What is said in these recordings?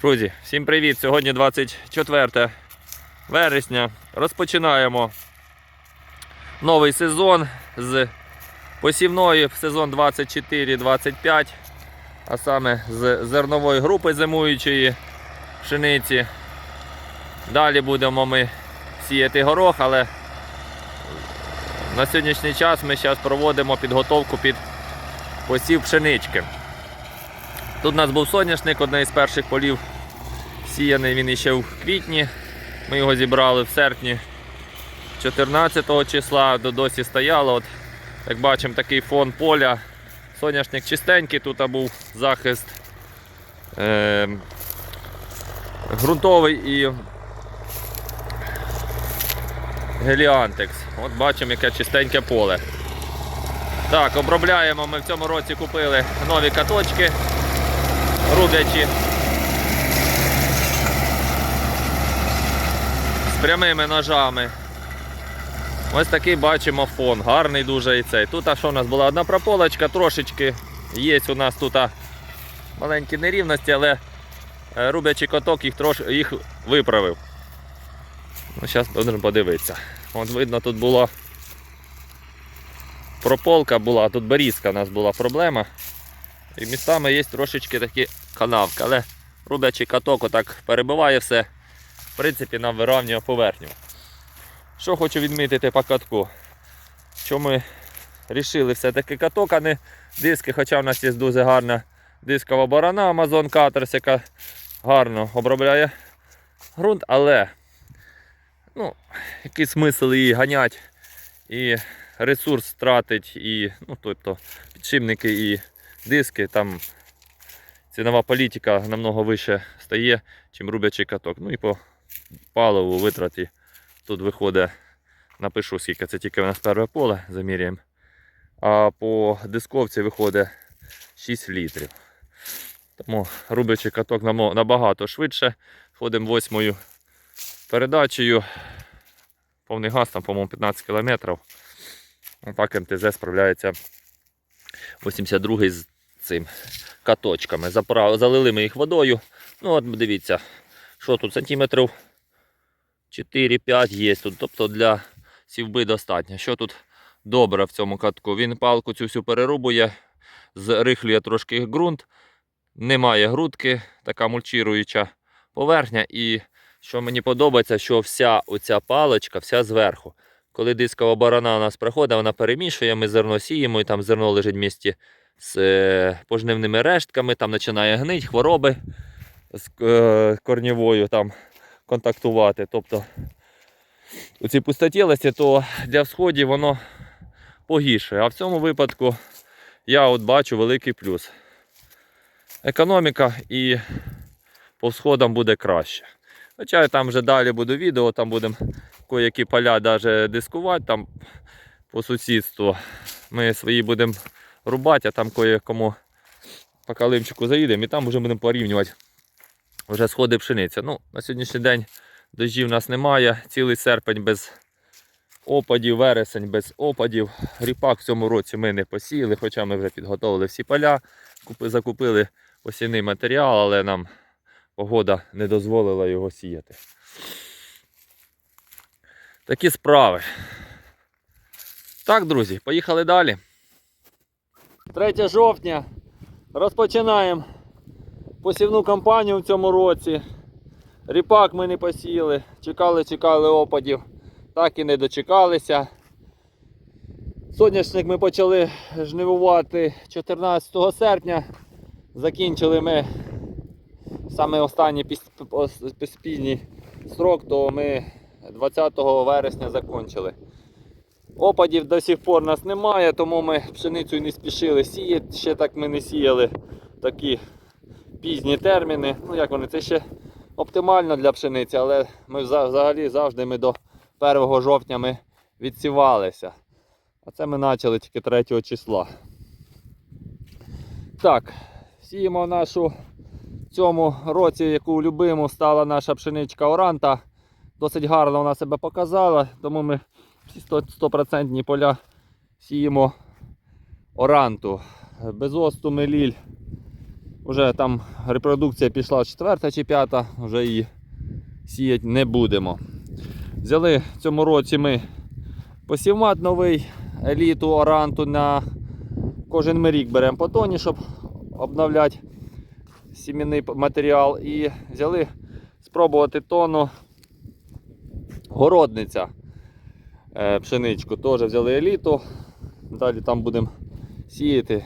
Друзі, всім привіт! Сьогодні 24 вересня. Розпочинаємо новий сезон з посівної в сезон 24-25, а саме з зернової групи зимуючої пшениці. Далі будемо ми сіяти горох, але на сьогоднішній час ми зараз проводимо підготовку під посів пшенички. Тут у нас був соняшник, одне із перших полів сіяний він іще в квітні. Ми його зібрали в серпні 14 числа, до досі стояло. От, як бачимо, такий фон поля. Соняшник чистенький, тут був захист е, ґрунтовий і геліантекс. От бачимо, яке чистеньке поле. Так, обробляємо. Ми в цьому році купили нові каточки рубячі. З прямими ножами. Ось такий бачимо фон. Гарний дуже і цей. Тут а що у нас була одна прополочка, трошечки є у нас тут а, маленькі нерівності, але е, рубячий коток їх трош, їх виправив. Ну, Зараз будемо подивитися. От видно, тут була прополка була, тут берізка у нас була проблема. І містами є трошечки такі канавки, але рубячий каток отак перебиває все. В принципі, нам вирівнює поверхню. Що хочу відмітити по катку? Що ми вирішили все-таки каток, а не диски, хоча в нас є дуже гарна дискова борона Amazon Cutters, яка гарно обробляє ґрунт, але ну, який смисл її ганять і ресурс тратить, і ну, тобто підшипники і диски, там цінова політика намного вище стає, чим рубячий каток. Ну і по паливу витраті тут виходить, напишу скільки це тільки у нас перше поле, заміряємо. А по дисковці виходить 6 літрів. Тому рубячий каток набагато швидше. Ходимо восьмою передачею. Повний газ, там, по-моєму, 15 км. Так МТЗ справляється 82 з цим каточками. Заправ... Залили ми їх водою. Ну от дивіться, що тут сантиметрів 4-5 є тут. Тобто для сівби достатньо. Що тут добре в цьому катку? Він палку цю всю перерубує, зрихлює трошки ґрунт, немає грудки, така мульчируюча поверхня. І що мені подобається, що вся оця паличка, вся зверху. Коли дискова барана у нас приходить, вона перемішує, ми зерно сіємо, і там зерно лежить в місті з е, пожнивними рештками, там починає гнить, хвороби з е, корнівою там контактувати. Тобто у цій пустотілості, то для всходів воно погіршує. А в цьому випадку я от бачу великий плюс. Економіка і по всходам буде краще. Хоча там вже далі буде відео, там будемо кое-які поля даже дискувати там по сусідству. Ми свої будемо рубати, а там кое-кому по калимчику заїдемо і там вже будемо порівнювати вже сходи пшениця. Ну, на сьогоднішній день дощів у нас немає. Цілий серпень без опадів, вересень без опадів. Ріпак в цьому році ми не посіяли, хоча ми вже підготовили всі поля, закупили осінний матеріал, але нам погода не дозволила його сіяти. Такі справи. Так, друзі, поїхали далі. 3 жовтня. Розпочинаємо посівну кампанію в цьому році. Ріпак ми не посіяли, чекали, чекали опадів, так і не дочекалися. Соняшник ми почали жнивувати 14 серпня. Закінчили ми саме останній піс- пос- пізній срок, то ми 20 вересня закінчили. Опадів до сих пор нас немає, тому ми пшеницю не спішили сіяти. Ще так ми не сіяли такі пізні терміни. Ну як вони, це ще оптимально для пшениці, але ми взагалі завжди ми до 1 жовтня ми відсівалися. А це ми почали тільки 3 числа. Так, сіємо нашу цьому році, яку любимо, стала наша пшеничка Оранта. Досить гарно вона себе показала, тому ми всі 100%, 100% поля сіємо оранту. Без осту меліль Вже там репродукція пішла четверта чи п'ята, вже її сіяти не будемо. Взяли в цьому році ми посівмат новий, еліту оранту на кожен ми рік беремо по тоні, щоб обновляти сімейний матеріал. І взяли спробувати тону городниця пшеничку. Теж взяли еліту. Далі там будемо сіяти.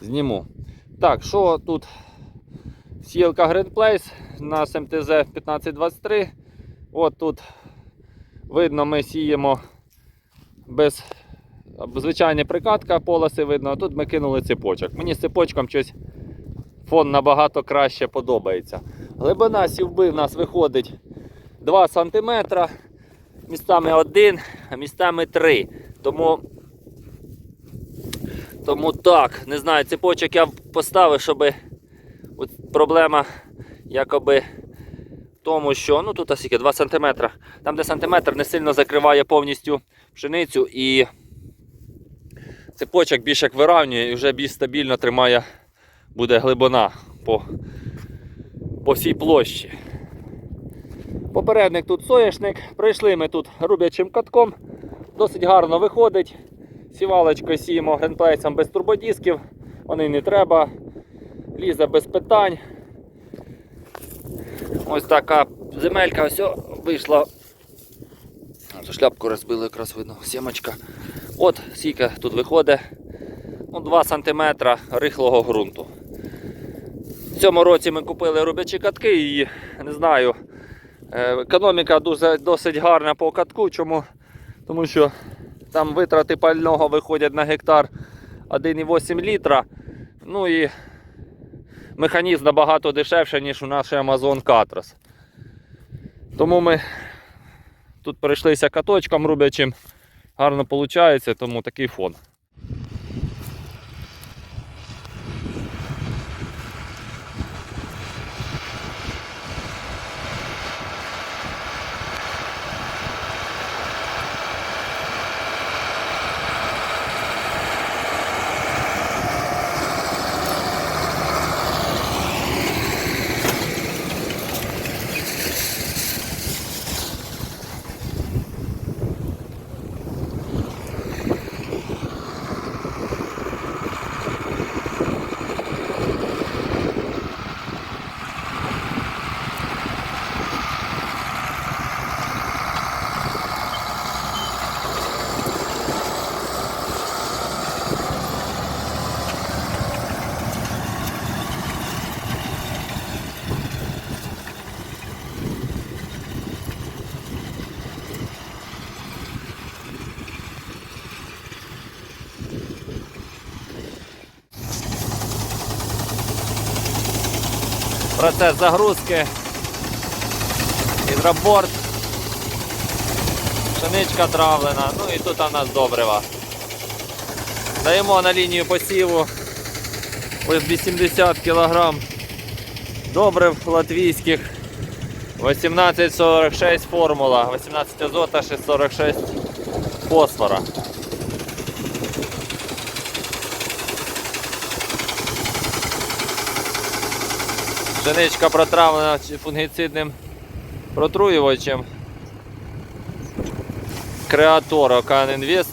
Зніму. Так, що тут? Сіялка Green Place на МТЗ 1523. От тут видно, ми сіємо без звичайна прикатка, полоси видно, а тут ми кинули цепочок. Мені з цепочком щось фон набагато краще подобається. Глибина сівби в нас виходить 2 см, містами 1, а містами 3. Тому, тому так, не знаю, цепочок я поставив, щоб от проблема якоби в тому, що ну тут скільки 2 см. Там, де сантиметр не сильно закриває повністю пшеницю і цепочок більш як вирівнює і вже більш стабільно тримає буде глибина по, по всій площі. Попередник тут соняшник. Прийшли ми тут рубячим катком. Досить гарно виходить. Сівалочкою сіємо генплейсом без турбодисків. Вони не треба. Лізе без питань. Ось така земелька ось вийшла. Шляпку розбили, якраз видно, сімочка. От скільки тут виходить. Ну, 2 см рихлого ґрунту. В цьому році ми купили рубячі катки і не знаю. Е, Економіка дуже, досить гарна по катку. Чому? Тому що там витрати пального виходять на гектар 1,8 літра. Ну і механізм набагато дешевше, ніж у нашій Amazon Catros. Тому ми тут перейшлися каточком рубячим. Гарно виходить, тому такий фон. Процес загрузки. Гідроборд. Пшеничка травлена. Ну і тут у нас добрива. Даємо на лінію посіву ось 80 кг добрив латвійських. 1846 формула, 18 азота, 646 фосфора. Пшеничка протравлена фунгіцидним протруювачем. Креатор Окан Інвест.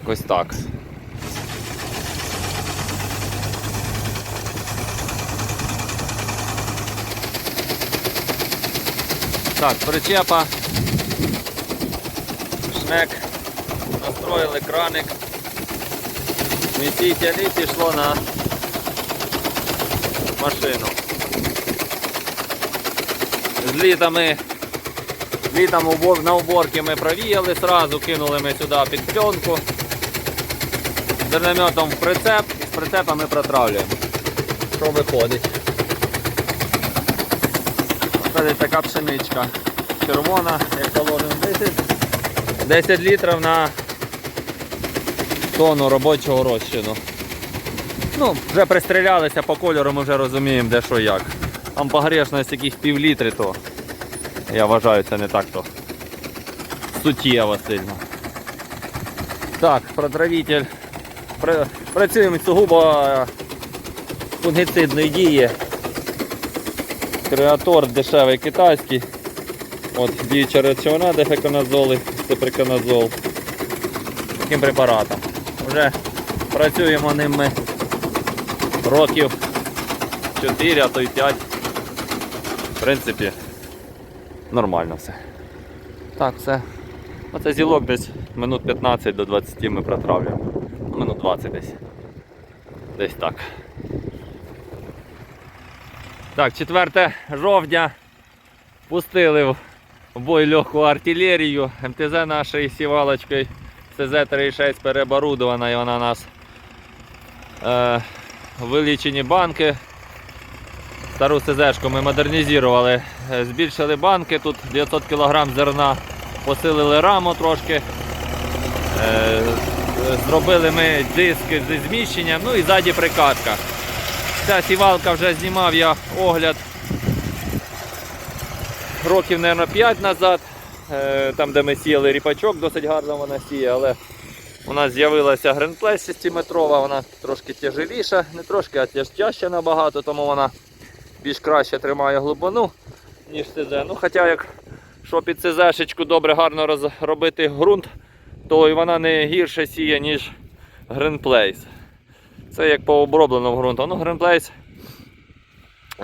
Якось так. Так, причепа. Шнек. Настроїли краник. Смітитель і пішло на машину. З літами, літом убор- на уборки ми провіяли сразу, кинули ми сюди під пленку. Зернометом в прицеп і з прицепа ми протравлюємо. Що виходить? Виходить така пшеничка червона, як положено 10, 10 літрів на тонну робочого розчину. Ну, вже пристрілялися по кольору, ми вже розуміємо, де що як. Там погрешність яких пів літри, то я вважаю, це не так то суттєво сильно. Так, протравитель Пра- Працюємо сугубо е, фунгіцидної дії. Креатор дешевий китайський. От діюча речовина, дефеконазоли, циприконазол. Таким препаратом. Вже працюємо ними років 4, а то й 5. В принципі, нормально все. Так, все. Оце зілок десь минут 15 до 20 ми протравлюємо. Ну, Минут 20 десь. Десь так. Так, 4 жовтня пустили в бой легку артилерію. МТЗ нашою сівалочкою СЗ-36 переоборудована і вона у нас е, вилічені банки. Стару СЗшку ми модернізували, Е, збільшили банки, тут 900 кг зерна, посилили раму трошки. Е, Зробили ми диски зі зміщенням, ну і ззаді прикатка. Ця сівалка вже знімав я огляд років, мабуть, 5 назад. Е, Там, де ми сіяли ріпачок, досить гарно вона сіє, але у нас з'явилася гренплес 6-метрова, вона трошки тяжеліша, не трошки, а тяж- тяжче набагато, тому вона більш краще тримає глибину, ніж ЦЗ. Ну, хоча як що під ЦЗшечку добре гарно розробити ґрунт, то і вона не гірше сіє, ніж Greenplace. Це як по обробленому ґрунту. Ну, Greenplace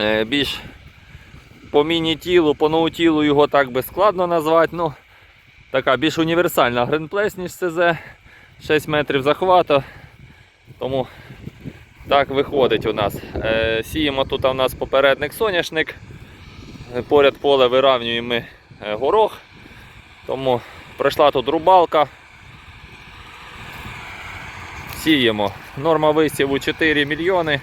е, більш по міні-тілу, по ноутілу його так би складно назвати. Ну, така більш універсальна Greenplace, ніж ЦЗ. 6 метрів захвату. Тому так виходить у нас. Е, сіємо тут у нас попередник соняшник. Поряд поле виравнюємо ми е, горох. Тому пройшла тут рубалка. Сіємо. Норма висіву 4 мільйони.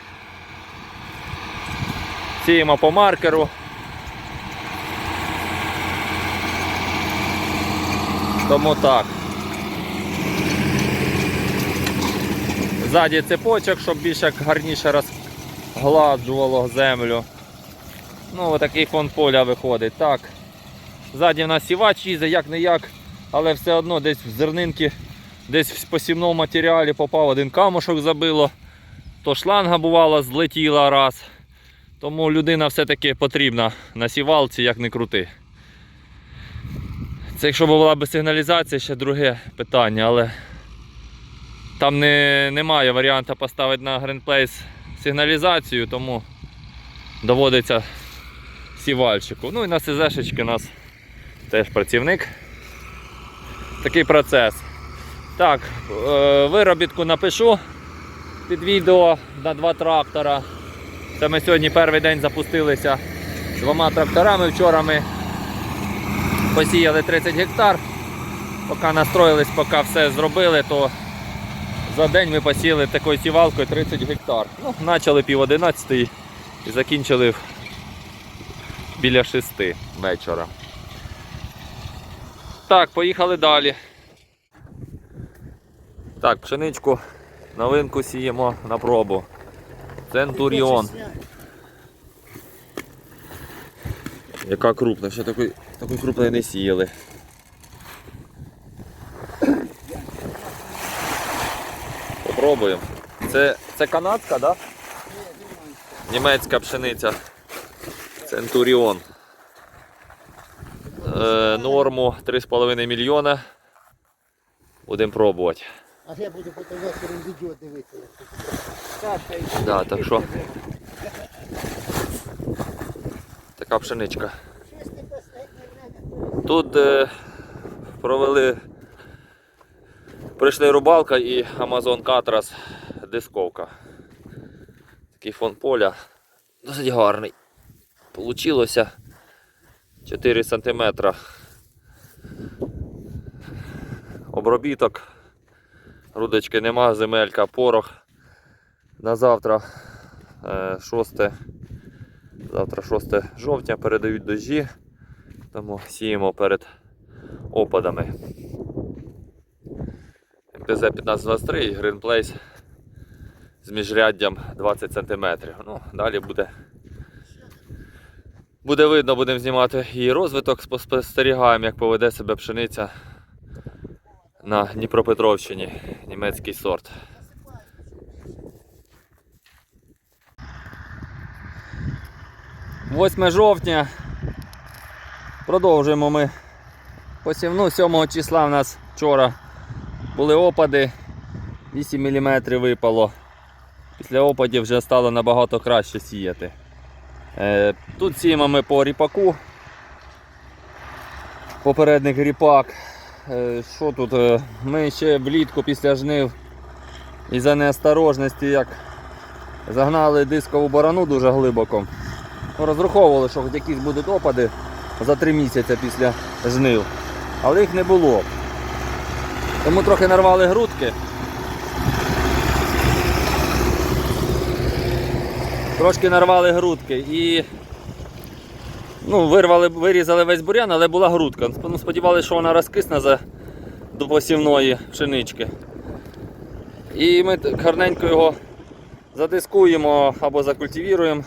Сіємо по маркеру. Тому так. Ззаді цепочок, щоб більш як гарніше розгладжувало землю. Ну, отакий фон поля виходить. Так. Ззаді в нас сівач їздить, як не як, але все одно десь в зернинки, десь в посівному матеріалі попав один камушок забило, то шланга бувала, злетіла раз. Тому людина все-таки потрібна на сівалці, як не крути. Це якщо б була б сигналізація, ще друге питання, але там не, немає варіанту поставити на Grandplace сигналізацію, тому доводиться сівальщику. Ну і на СЗшечки у нас теж працівник. Такий процес. Так, е, виробітку напишу під відео на два трактора. Це ми сьогодні перший день запустилися двома тракторами. Вчора ми посіяли 30 гектар. Поки настроїлись, поки все зробили, то за день ми посіяли такою сівалкою 30 гектар. Ну, почали пів 11 і закінчили біля 6 вечора. Так, поїхали далі. Так, пшеничку новинку сіємо на пробу. Центуріон. Яка крупна, ще такої, такої крупної не сіяли. Попробуємо. Це, це канадська, так? Да? Німецька пшениця. Центуріон. Е, норму 3,5 мільйона. Будемо пробувати. А я буду потім вечором відео дивитися. Да, так що. Така пшеничка. Тут е, провели. Прийшли рубалка і Amazon Катрас дисковка. Такий фон поля. Досить гарний. Получилося 4 см. Обробіток. Рудочки нема, земелька, порох. На завтра е, 6, завтра 6 жовтня передають дощі, тому сіємо перед опадами. МТЗ 1523 і Greenplace з міжряддям 20 см. Ну, Далі буде буде видно, будемо знімати її розвиток, спостерігаємо, як поведе себе пшениця на Дніпропетровщині, німецький сорт. Восьме жовтня. Продовжуємо ми посівну 7 числа у нас вчора були опади. 8 мм випало. Після опадів вже стало набагато краще сіяти. Е, Тут сіємо ми по ріпаку. Попередник ріпак. Е, Що тут? Е, Ми ще влітку після жнив із-за неосторожності, як загнали дискову борону дуже глибоко. Розраховували, що якісь будуть опади за 3 місяці після жнив. Але їх не було. Тому трохи нарвали грудки. Трошки нарвали грудки і ну, вирвали, вирізали весь бурян, але була грудка. Ну, Сподівалися, що вона розкисне за, до посівної пшенички. І ми гарненько його задискуємо або закультивіруємо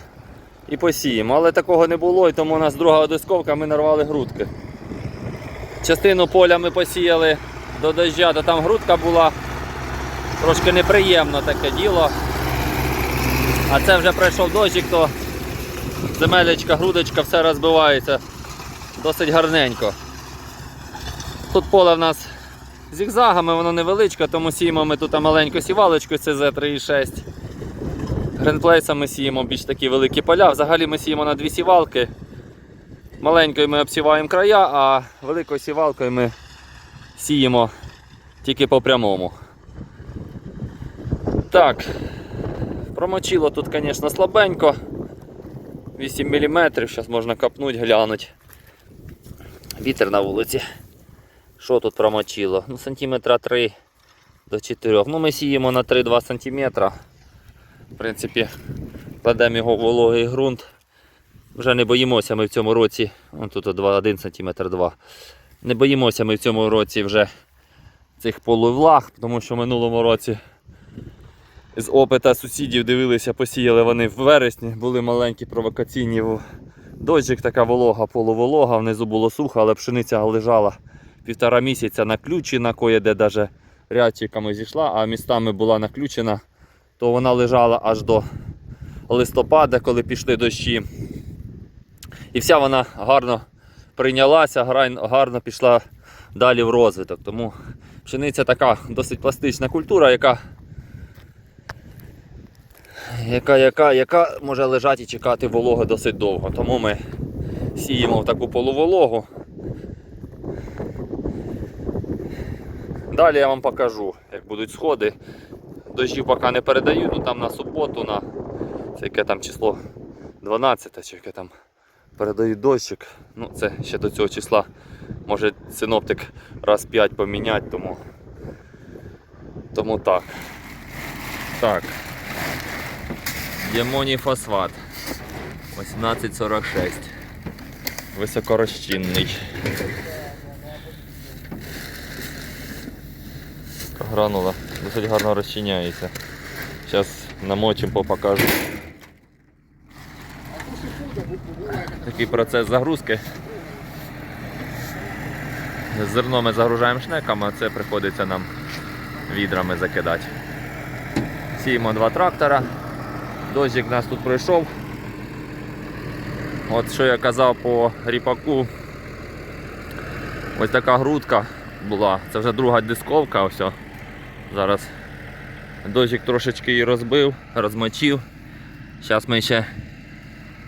і посіємо. Але такого не було, і тому у нас друга дисковка, ми нарвали грудки. Частину поля ми посіяли до дождя, то там грудка була. Трошки неприємно таке діло. А це вже пройшов дощик, то земелечка, грудочка, все розбивається досить гарненько. Тут поле в нас зігзагами, воно невеличке, тому сіємо ми тут маленьку сівалочку CZ36. Гренплейсами сіємо більш такі великі поля. Взагалі ми сіємо на дві сівалки. Маленькою ми обсіваємо края, а великою сівалкою ми сіємо тільки по прямому. Так, промочило тут, звісно, слабенько. 8 мм, зараз можна копнути, глянути. Вітер на вулиці. Що тут промочило? Ну, сантиметра 3 до 4. Ну, ми сіємо на 3-2 см. В принципі, кладемо його в вологий ґрунт. Вже не боїмося ми в цьому році. Вон тут 1 см 2 Не боїмося ми в цьому році вже цих полувлаг, тому що в минулому році з опита сусідів дивилися, посіяли вони в вересні, були маленькі провокаційні дощик, така волога, полуволога, внизу було сухо, але пшениця лежала півтора місяця наключена, кое-де навіть рядчиками зійшла, а містами була наключена, то вона лежала аж до листопада, коли пішли дощі. І вся вона гарно прийнялася, гарно пішла далі в розвиток. Тому пшениця така досить пластична культура, яка яка, яка, яка може лежати і чекати вологи досить довго. Тому ми сіємо в таку полувологу. Далі я вам покажу, як будуть сходи. Дощів поки не передаю, ну там на суботу, на це яке там число 12 чи яке там передають дощик. Ну це ще до цього числа може синоптик раз 5 поміняти, тому, тому так. Так. Ємоніфосфат 1846. Високорозчинний. Гранула досить гарно розчиняється. Зараз намочимо, покажу. Такий процес загрузки. Зерно ми загружаємо шнеками, а це приходиться нам відрами закидати. Сіємо два трактора. Дощик нас тут пройшов. От що я казав по ріпаку. Ось така грудка була. Це вже друга дисковка. Ось. Зараз дощик трошечки її розбив, розмочив. Зараз ми ще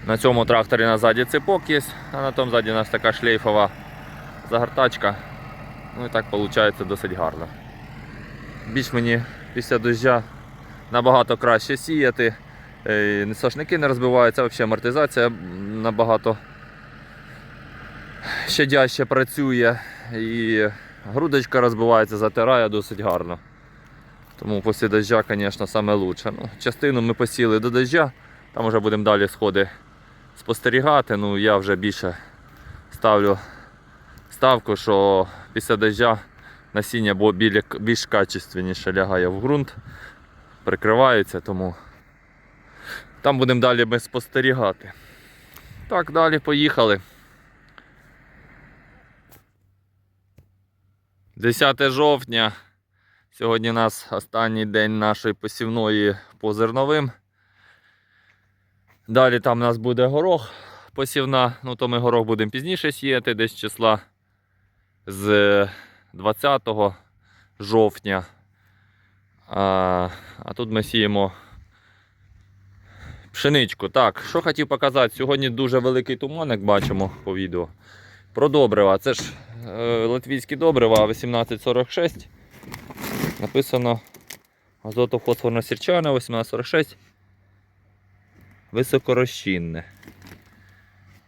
на цьому тракторі на ззаді ципок є, а на тому ззаді у нас така шлейфова загортачка. Ну і так виходить досить гарно. Більш мені після дождя набагато краще сіяти. Е, Сошники не розбиваються, взагалі амортизація набагато щадяще працює і грудочка розбивається, затирає досить гарно. Тому після дождя, звісно, саме лучше. Ну, частину ми посіли до дождя, там вже будемо далі сходи спостерігати. Ну, я вже більше ставлю ставку, що після дождя насіння більш качественніше лягає в ґрунт, прикривається, тому там будемо далі ми спостерігати. Так, далі поїхали. 10 жовтня. Сьогодні у нас останній день нашої посівної по зерновим. Далі там у нас буде горох посівна, ну то ми горох будемо пізніше сіяти, десь числа з 20 жовтня. А, а тут ми сіємо пшеничку. Так, що хотів показати, сьогодні дуже великий туман, як бачимо по відео. Про добрива. Це ж е, латвійські добрива 1846. Написано азотофосфорно сірчане 1846. Високорозчинне.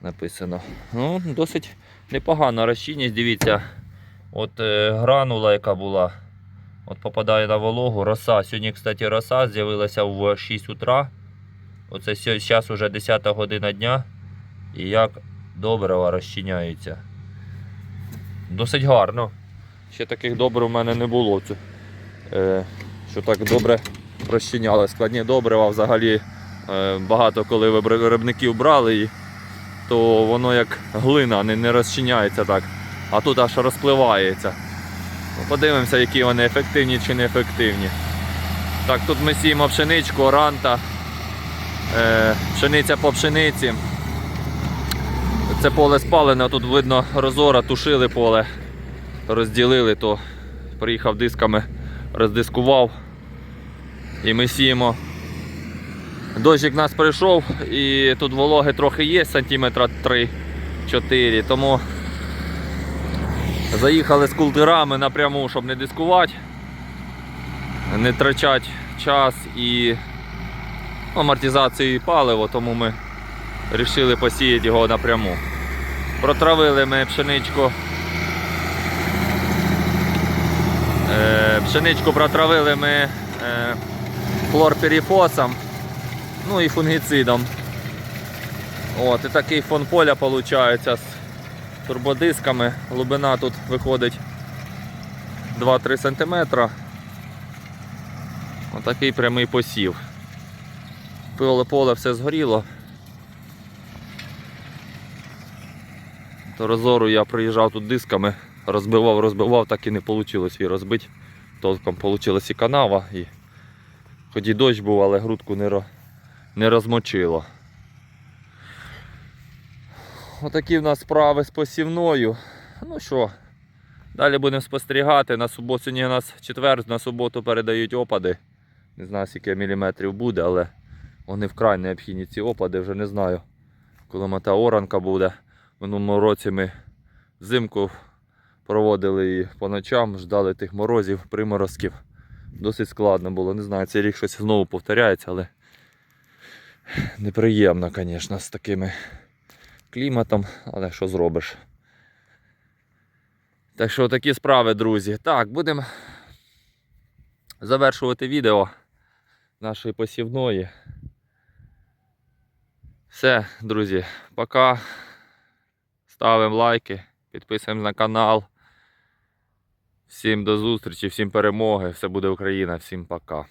Написано. Ну, досить непогана розчинність, дивіться. От е, гранула, яка була, от попадає на вологу, роса. Сьогодні, кстати, роса з'явилася в 6 утра. Оце зараз вже 10 година дня. І як добрива розчиняються. Досить гарно. Ще таких добрив у мене не було. Е, що так добре розчиняли. Складні добрива взагалі е, багато коли виробників брали, то воно як глина не, розчиняється так. А тут аж розпливається. Ну, Подивимося, які вони ефективні чи неефективні. Так, тут ми сіємо пшеничку, оранта, е, пшениця по пшениці. Це поле спалене, тут видно розора, тушили поле, розділили, то приїхав дисками, роздискував. І ми сіємо. Дощик нас прийшов і тут вологи трохи є, сантиметра 3-4, тому заїхали з култирами напряму, щоб не дискувати, не втрачати час і амортизацію палива, тому ми вирішили посіяти його напряму. Протравили ми пшеничку. Е, пшеничку протравили ми е, хлорперифосом, ну і фунгіцидом. От, і такий фон поля виходить з турбодисками. Глибина тут виходить 2-3 см. Отакий прямий посів. Поле поле все згоріло. До розору я приїжджав тут дисками, розбивав, розбивав, так і не вийшло її розбити. Толком вийшла і канава, і хоч і дощ був, але грудку не, ро- не розмочило. Отакі в нас справи з посівною. Ну що, далі будемо спостерігати. На суботу сьогодні у нас четвер, на суботу передають опади. Не знаю, скільки міліметрів буде, але вони вкрай необхідні ці опади, вже не знаю. Коли та оранка буде. В минулому році ми взимку проводили її по ночам, ждали тих морозів, приморозків. Досить складно було. Не знаю, цей рік щось знову повторяється, але неприємно, звісно, з такими кліматом, але що зробиш. Так що такі справи, друзі. Так, будемо завершувати відео нашої посівної. Все, друзі, пока. Ставимо лайки, підписуємо на канал. Всім до зустрічі, всім перемоги. Все буде Україна, всім пока.